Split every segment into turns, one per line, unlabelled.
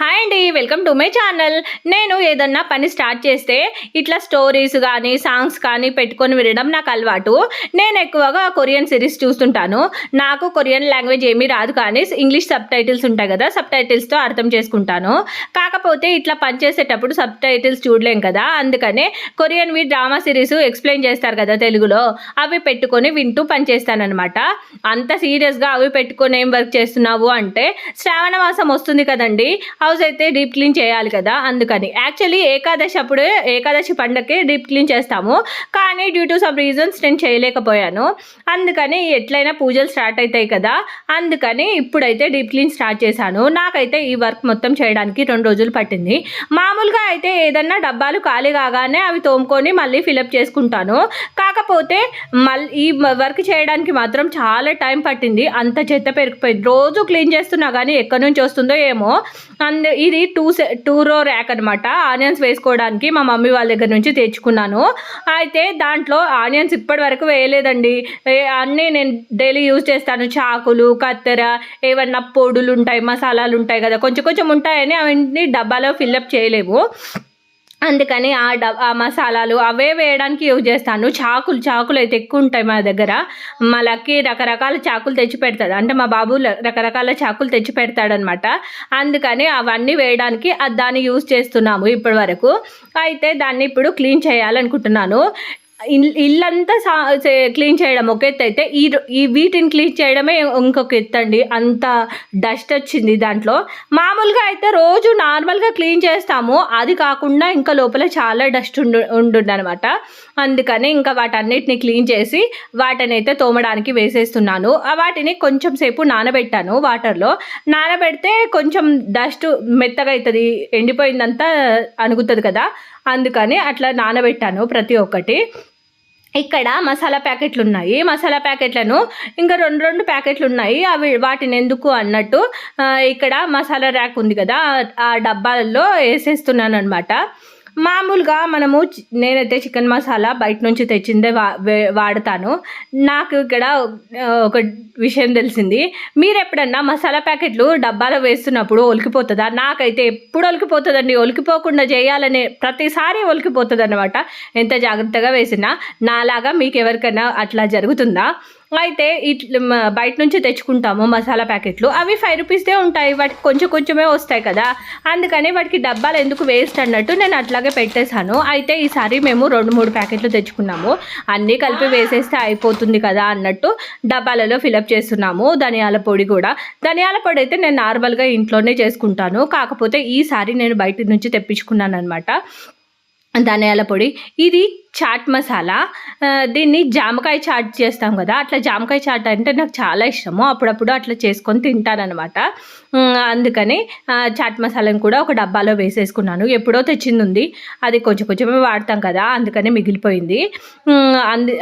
Hi అండి welcome to my channel. నేను ఏదన్నా పని స్టార్ట్ చేస్తే ఇట్లా స్టోరీస్ కానీ సాంగ్స్ కానీ పెట్టుకొని వినడం నాకు అలవాటు. నేను ఎక్కువగా కొరియన్ సిరీస్ చూస్తుంటాను. నాకు కొరియన్ లాంగ్వేజ్ ఏమీ రాదు కానీ ఇంగ్లీష్ సబ్ టైటిల్స్ ఉంటాయి కదా సబ్ టైటిల్స్తో అర్థం చేసుకుంటాను. కాకపోతే ఇట్లా పని చేసేటప్పుడు సబ్ టైటిల్స్ చూడలేం కదా అందుకనే కొరియన్వి డ్రామా సిరీస్ ఎక్స్ప్లెయిన్ చేస్తారు కదా తెలుగులో అవి పెట్టుకొని వింటూ పనిచేస్తాననమాట అంత సీరియస్గా అవి పెట్టుకొని ఏం వర్క్ చేస్తున్నావు అంటే శ్రావణ మాసం వస్తుంది కదండి హౌస్ అయితే డీప్ క్లీన్ చేయాలి కదా అందుకని. యాక్చువల్లీ ఏకాదశి అప్పుడే ఏకాదశి పండగకి డీప్ క్లీన్ చేస్తాము. కానీ డ్యూ టు సమ్ రీజన్స్ నేను చేయలేకపోయాను. అందుకని ఎట్లయినా పూజలు స్టార్ట్ అవుతాయి కదా. అందుకని ఇప్పుడైతే డీప్ క్లీన్ స్టార్ట్ చేశాను. నాకైతే ఈ వర్క్ మొత్తం చేయడానికి రెండు రోజులు పట్టింది. మామూలుగా అయితే ఏదన్నా డబ్బాలు ఖాళీ కాగానే అవి తోముకొని మళ్ళీ ఫిలప్ చేసుకుంటాను. కాకపోతే మళ్ళీ ఈ వర్క్ చేయడానికి మాత్రం చాలా టైం పట్టింది. అంత చెత్త పెరిగిపోయింది. రోజు క్లీన్ చేస్తున్నా కానీ ఎక్కడి నుంచి వస్తుందో ఏమో. అండ్ ఇది టూ సె టూ రో ర్యాక్ అనమాట ఆనియన్స్ వేసుకోవడానికి మా మమ్మీ వాళ్ళ దగ్గర నుంచి తెచ్చుకున్నాను. అయితే దాంట్లో ఆనియన్స్ ఇప్పటి వరకు వేయలేదండి అన్నీ నేను డైలీ యూజ్ చేస్తాను. చాకులు కత్తెర ఏమన్నా పొడులు ఉంటాయి మసాలాలు ఉంటాయి కదా కొంచెం కొంచెం ఉంటాయని అవన్నీ డబ్బాలో ఫిల్అప్ చేయలేము. అందుకని ఆ డ ఆ మసాలాలు అవే వేయడానికి యూజ్ చేస్తాను. చాకులు చాకులు అయితే ఎక్కువ ఉంటాయి మా దగ్గర. మా లక్కీ రకరకాల చాకులు తెచ్చి పెడతాడు. అంటే మా బాబు రకరకాల చాకులు తెచ్చి పెడతాడనమాట. అందుకని అవన్నీ వేయడానికి అది దాన్ని యూజ్ చేస్తున్నాము ఇప్పటి వరకు. అయితే దాన్ని ఇప్పుడు క్లీన్ చేయాలనుకుంటున్నాను. ఇల్లంతా సా క్లీన్ చేయడం ఒక ఎత్తు అయితే ఈ ఈ వీటిని క్లీన్ చేయడమే ఇంకొక ఎత్తు అండి. అంత డస్ట్ వచ్చింది దాంట్లో. మామూలుగా అయితే రోజు నార్మల్గా క్లీన్ చేస్తాము. అది కాకుండా ఇంకా లోపల చాలా డస్ట్ ఉండు ఉండుండనమాట. అందుకని ఇంకా వాటన్నిటిని క్లీన్ చేసి వాటిని అయితే తోమడానికి వేసేస్తున్నాను. వాటిని కొంచెం సేపు నానబెట్టాను వాటర్లో. నానబెడితే కొంచెం డస్ట్ మెత్తగా అవుతుంది ఎండిపోయిందంతా అనుగుతుంది కదా. అందుకని అట్లా నానబెట్టాను ప్రతి ఒక్కటి. ఇక్కడ మసాలా ప్యాకెట్లు ఉన్నాయి మసాలా ప్యాకెట్లను ఇంకా రెండు రెండు ప్యాకెట్లు ఉన్నాయి అవి వాటిని ఎందుకు అన్నట్టు ఇక్కడ మసాలా ర్యాక్ ఉంది కదా ఆ డబ్బాలలో వేసేస్తున్నాను అనమాట మామూలుగా మనము నేనైతే చికెన్ మసాలా బయట నుంచి తెచ్చిందే వా వాడతాను. నాకు ఇక్కడ ఒక విషయం తెలిసింది. మీరు ఎప్పుడన్నా మసాలా ప్యాకెట్లు డబ్బాలో వేస్తున్నప్పుడు ఒలికిపోతుందా? నాకైతే ఎప్పుడు ఒలికిపోతుందండి. ఒలికిపోకుండా చేయాలనే ప్రతిసారి ఒలికిపోతుంది అనమాట ఎంత జాగ్రత్తగా వేసినా నాలాగా మీకు ఎవరికైనా అట్లా జరుగుతుందా? అయితే ఇట్లా బయట నుంచి తెచ్చుకుంటాము మసాలా ప్యాకెట్లు. అవి ఫైవ్ రూపీస్దే ఉంటాయి. వాటికి కొంచెం కొంచెమే వస్తాయి కదా. అందుకని వాటికి డబ్బాలు ఎందుకు వేస్ట్ అన్నట్టు నేను అట్లాగే పెట్టేశాను. అయితే ఈసారి మేము రెండు మూడు ప్యాకెట్లు తెచ్చుకున్నాము. అన్నీ కలిపి వేసేస్తే అయిపోతుంది కదా అన్నట్టు డబ్బాలలో ఫిలప్ చేస్తున్నాము. ధనియాల పొడి కూడా. ధనియాల పొడి అయితే నేను నార్మల్గా ఇంట్లోనే చేసుకుంటాను. కాకపోతే ఈసారి నేను బయట నుంచి తెప్పించుకున్నాను అనమాట ధనియాల పొడి. ఇది చాట్ మసాలా. దీన్ని జామకాయ చాట్ చేస్తాం కదా అట్లా జామకాయ చాట్ అంటే నాకు చాలా ఇష్టము. అప్పుడప్పుడు అట్లా చేసుకొని తింటానమాట అందుకని చాట్ మసాలాను కూడా ఒక డబ్బాలో వేసేసుకున్నాను. ఎప్పుడో తెచ్చింది ఉంది అది కొంచెం కొంచెమే వాడతాం కదా అందుకని మిగిలిపోయింది.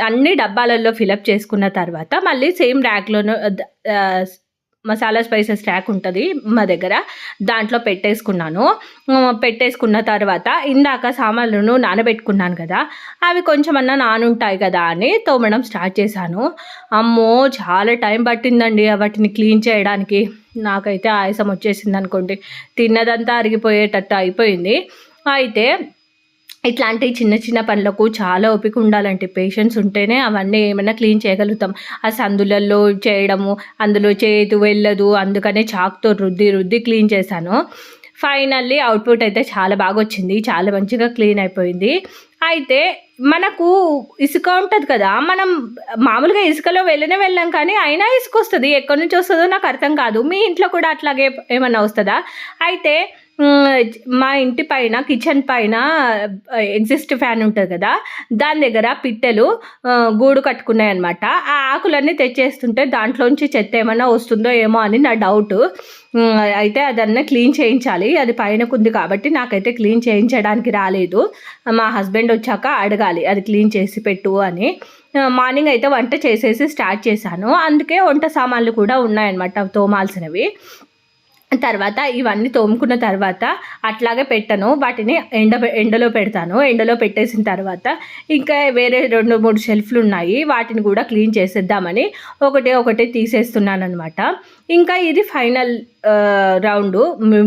అన్ని డబ్బాలలో ఫిలప్ చేసుకున్న తర్వాత మళ్ళీ సేమ్ ర్యాక్లోనూ మసాలా స్పైసెస్ ర్యాక్ ఉంటుంది మా దగ్గర. దాంట్లో పెట్టేసుకున్నాను. పెట్టేసుకున్న తర్వాత ఇందాక సామాన్లను నానబెట్టుకున్నాను కదా అవి కొంచెం అన్నా నానుంటాయి కదా అని తోమడం స్టార్ట్ చేశాను. అమ్మో చాలా టైం పట్టిందండి వాటిని క్లీన్ చేయడానికి. నాకైతే ఆయాసం వచ్చేసింది అనుకోండి తిన్నదంతా అరిగిపోయేటట్టు అయిపోయింది. అయితే ఇట్లాంటి చిన్న చిన్న పనులకు చాలా ఓపిక ఉండాలంటే పేషెన్స్ ఉంటేనే అవన్నీ ఏమైనా క్లీన్ చేయగలుగుతాం. ఆ సందులలో చేయడము అందులో చేతు వెళ్ళదు అందుకనే చాక్తో రుద్ది రుద్ది క్లీన్ చేశాను. ఫైనల్లీ అవుట్పుట్ అయితే చాలా బాగా వచ్చింది. చాలా మంచిగా క్లీన్ అయిపోయింది. అయితే మనకు ఇసుక ఉంటుంది కదా మనం మామూలుగా ఇసుకలో వెళ్ళనే వెళ్ళాం కానీ అయినా ఇసుక వస్తుంది ఎక్కడి నుంచి వస్తుందో నాకు అర్థం కాదు. మీ ఇంట్లో కూడా అట్లాగే ఏమన్నా వస్తుందా? అయితే మా ఇంటి పైన కిచెన్ పైన ఎగ్జిస్ట్ ఫ్యాన్ ఉంటుంది కదా దాని దగ్గర పిట్టెలు గూడు కట్టుకున్నాయి అనమాట ఆ ఆకులన్నీ తెచ్చేస్తుంటే దాంట్లోంచి చెత్త ఏమైనా వస్తుందో ఏమో అని నా డౌట్. అయితే అదన్నా క్లీన్ చేయించాలి. అది పైనకుంది కాబట్టి నాకైతే క్లీన్ చేయించడానికి రాలేదు. మా హస్బెండ్ వచ్చాక అడగాలి అది క్లీన్ చేసి పెట్టు అని. మార్నింగ్ అయితే వంట చేసేసి స్టార్ట్ చేశాను. అందుకే వంట సామాన్లు కూడా ఉన్నాయన్నమాట తోమాల్సినవి. తర్వాత ఇవన్నీ తోముకున్న తర్వాత అట్లాగే పెట్టను. వాటిని ఎండ ఎండలో పెడతాను. ఎండలో పెట్టేసిన తర్వాత ఇంకా వేరే రెండు మూడు షెల్ఫ్లు ఉన్నాయి. వాటిని కూడా క్లీన్ చేసేద్దామని ఒకటే ఒకటే తీసేస్తున్నాను అనమాట ఇంకా ఇది ఫైనల్ రౌండ్.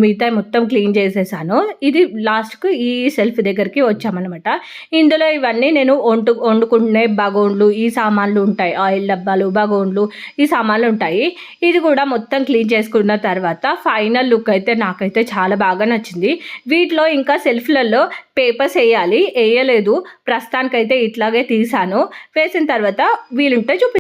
మిగతా మొత్తం క్లీన్ చేసేసాను. ఇది లాస్ట్కు ఈ సెల్ఫ్ దగ్గరికి వచ్చామన్నమాట. ఇందులో ఇవన్నీ నేను వండు వండుకునే బగోన్లు ఈ సామాన్లు ఉంటాయి. ఆయిల్ డబ్బాలు బగోన్లు ఈ సామాన్లు ఉంటాయి. ఇది కూడా మొత్తం క్లీన్ చేసుకున్న తర్వాత ఫైనల్ లుక్ అయితే నాకైతే చాలా బాగా నచ్చింది. వీటిలో ఇంకా సెల్ఫ్లలో పేపర్స్ వేయాలి. వేయలేదు. ప్రస్తుతానికైతే ఇట్లాగే తీసాను వేసిన తర్వాత వీలుంటే చూపి